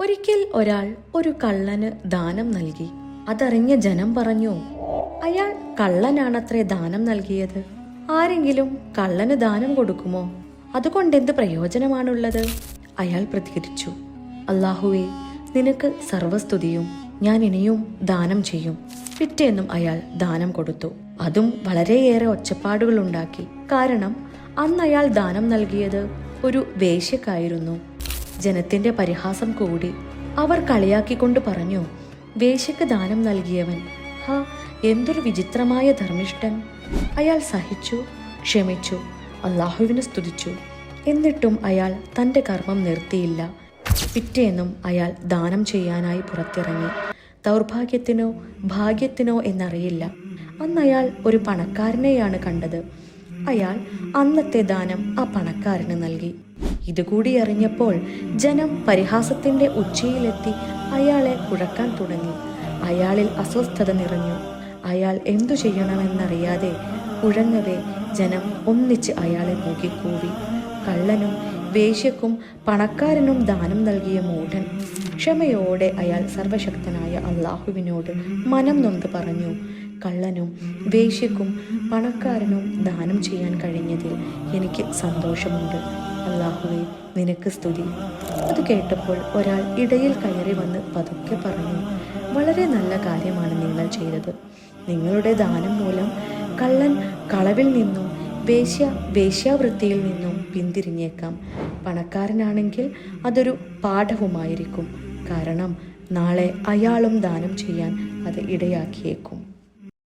ഒരിക്കൽ ഒരാൾ ഒരു കള്ളന് ദാനം നൽകി. അതറിഞ്ഞ ജനം പറഞ്ഞു അയാൾ കള്ളനാണത്രേ ദാനം നൽകിയത്. ആരെങ്കിലും കള്ളന് ദാനം കൊടുക്കുമോ? അതുകൊണ്ട് എന്ത് പ്രയോജനമാണുള്ളത്? അയാൾ പ്രതികരിച്ചു അള്ളാഹുവെ നിനക്ക് സർവസ്തുതിയും ഞാൻ ഇനിയും ദാനം ചെയ്യും. പിറ്റേന്നും അയാൾ ദാനം കൊടുത്തു. അതും വളരെയേറെ ഒച്ചപ്പാടുകൾ ഉണ്ടാക്കി. കാരണം അന്ന് അയാൾ ദാനം നൽകിയത് ഒരു വേശ്യക്കായിരുന്നു. ജനത്തിന്റെ പരിഹാസം കൂടി. അവർ കളിയാക്കിക്കൊണ്ട് പറഞ്ഞു വേശയ്ക്ക് ദാനം നൽകിയവൻ ഹാ എന്തൊരു വിചിത്രമായ ധർമ്മിഷ്ഠൻ. അയാൾ സഹിച്ചു ക്ഷമിച്ചു അള്ളാഹുവിനെ സ്തുതിച്ചു. എന്നിട്ടും അയാൾ തന്റെ കർമ്മം നിർത്തിയില്ല. പിറ്റേന്നും അയാൾ ദാനം ചെയ്യാനായി പുറത്തിറങ്ങി. ദൗർഭാഗ്യത്തിനോ ഭാഗ്യത്തിനോ എന്നറിയില്ല. അന്ന് അയാൾ ഒരു പണക്കാരനെയാണ് കണ്ടത്. അയാൾ അന്നത്തെ ദാനം ആ പണക്കാരന് നൽകി. ഇതുകൂടി അറിഞ്ഞപ്പോൾ ജനം പരിഹാസത്തിന്റെ ഉച്ചയിലെത്തി അയാളെ കുഴക്കാൻ തുടങ്ങി. അയാളിൽ അസ്വസ്ഥത നിറഞ്ഞു. അയാൾ എന്തു ചെയ്യണമെന്നറിയാതെ കുഴങ്ങവേ ജനം ഒന്നിച്ച് അയാളെ നോക്കിക്കൂവി. കള്ളനും വേശ്യക്കും പണക്കാരനും ദാനം നൽകിയ മൂഢൻ. ക്ഷമയോടെ അയാൾ സർവശക്തനായ അള്ളാഹുവിനോട് മനം നൊന്ത് പറഞ്ഞു. കള്ളനും വേശ്യക്കും പണക്കാരനും ദാനം ചെയ്യാൻ കഴിഞ്ഞതിൽ എനിക്ക് സന്തോഷമുണ്ട്. അള്ളാഹുവെ നിനക്ക് സ്തുതി. അത് കേട്ടപ്പോൾ ഒരാൾ ഇടയിൽ കയറി വന്ന് പതുക്കെ പറഞ്ഞു വളരെ നല്ല കാര്യമാണ് നിങ്ങൾ ചെയ്തത്. നിങ്ങളുടെ ദാനം മൂലം കള്ളൻ കളവിൽ നിന്നും വേശ്യ വേശ്യാവൃത്തിയിൽ നിന്നും പിന്തിരിഞ്ഞേക്കാം. പണക്കാരനാണെങ്കിൽ അതൊരു പാഠവുമായിരിക്കും. കാരണം നാളെ അയാളും ദാനം ചെയ്യാൻ അത് ഇടയാക്കിയേക്കും.